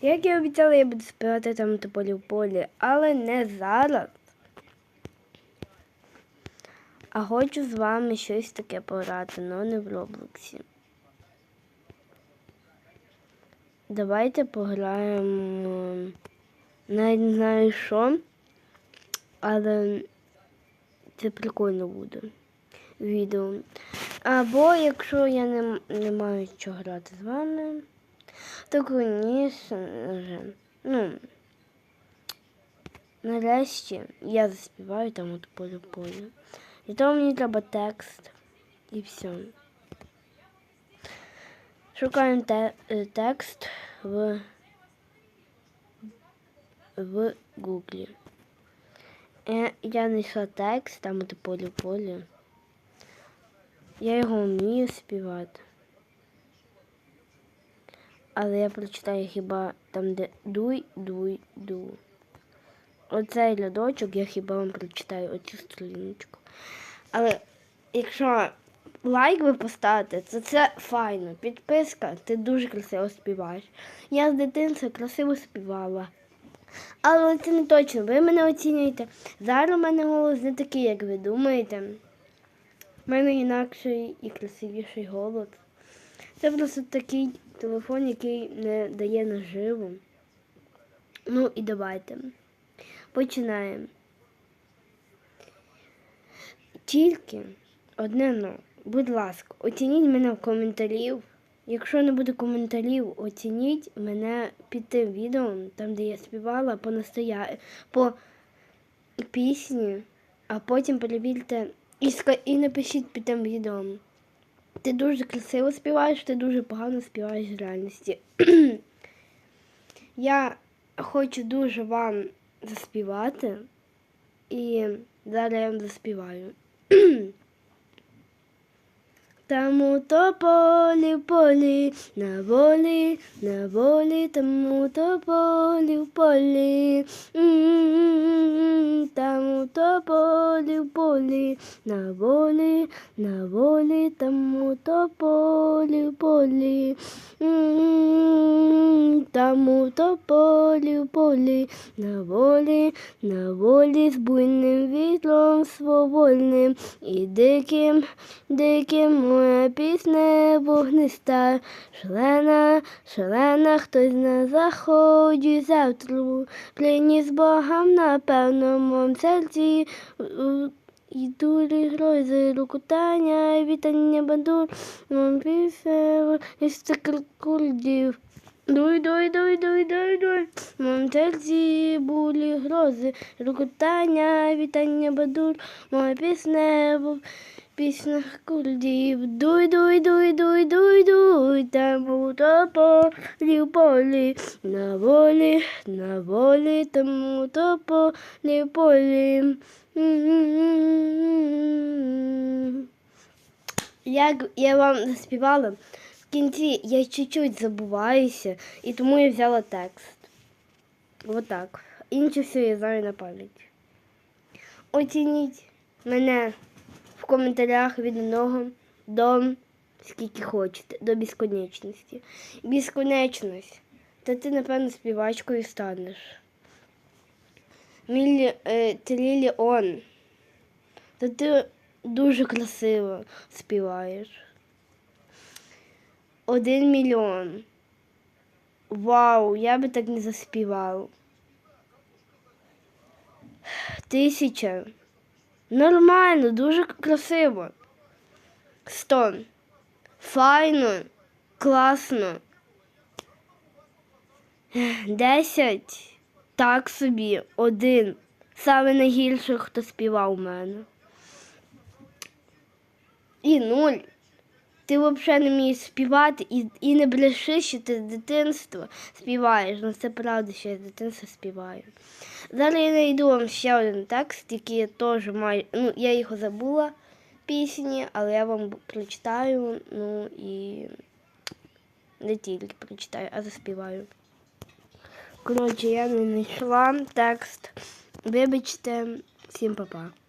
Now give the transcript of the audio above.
Як я обіцяла, я буду співати там тополі в полі, але не зараз. А хочу з вами щось таке пограти, але не в Роблоксі. Давайте пограємо. Навіть не знаю що, але це прикольно буде відео. Або якщо я не, не маю що грати з вами, то звісно вже, ну, нарешті я заспіваю там от полю полю. І тому мені треба текст і все. Шукаємо те, е, текст в, в Гуглі. Е, Я знайшла текст, там от полю полю. Я його вмію співати. Але я прочитаю хіба там, де дуй, дуй, ду. Оцей рядочок я хіба вам прочитаю оцю сторіночку. Але якщо лайк ви поставите, то це файно. Підписка, ти дуже красиво співаєш. Я з дитинства красиво співала. Але це не точно, ви мене оцінюєте. Зараз у мене голос не такий, як ви думаєте. У мене інакший і красивіший голос. Це просто такий телефон, який не дає наживу. Ну і давайте. Починаємо. Тільки одне но. Будь ласка, оцініть мене в коментарів. Якщо не буде коментарів, оцініть мене під тим відео, там де я співала по настоя... по пісні, а потім перевірте і, і напишіть під тим відео. Ти дуже красиво співаєш, ти дуже погано співаєш в реальності. я хочу дуже вам заспівати, і зараз я вам заспіваю. Там у тополі в полі, на волі, на волі, там у тополі в полі. М-м-м, Там у тополі в полі, на волі, на волі, там у тополі в полі. Там у тополі полі, на волі, на волі, з буйним вітром свободним і диким, диким моя пісня вогниста, шалена, шалена, хтось на заході завтра, приніс Богам на певному серці. У- І дурі грози, рукотання, вітання бандур, мом пісево, і стекалкульдів. Дуй, дуй, дуй, дуй, дуй, дуй. Мом серці булі грози, рукотання, вітання бандур, моя пісня в піснях кульдів. Дуй, дуй, дуй, дуй, дуй, дуй, там у тополі в полі, на волі, на волі, там у тополі в полі. М-м-м. Як я вам заспівала, в кінці я чуть-чуть забуваюся, і тому я взяла текст. Отак. Інше все я знаю на пам'ять. Оцініть мене в коментарях від одного до скільки хочете, до безконечності. Безконечність. Та ти, напевно, співачкою станеш. Мілі, е, трильйон. Та ти дуже красиво співаєш. Один мільйон. Вау, я би так не заспівав. Тисяча. Нормально, дуже красиво. Сто. Файно, класно. Десять. Так собі. Один. Саме найгірше, хто співав у мене. І нуль. Ти взагалі не вмієш співати і, і не бреши, що ти з дитинства співаєш. Ну це правда, що я з дитинства співаю. Зараз я знайду вам ще один текст, який я теж маю. Ну, я його забула пісні, але я вам прочитаю, ну і не тільки прочитаю, а заспіваю. Коротше, я не знайшла текст. Вибачте, всім па-па.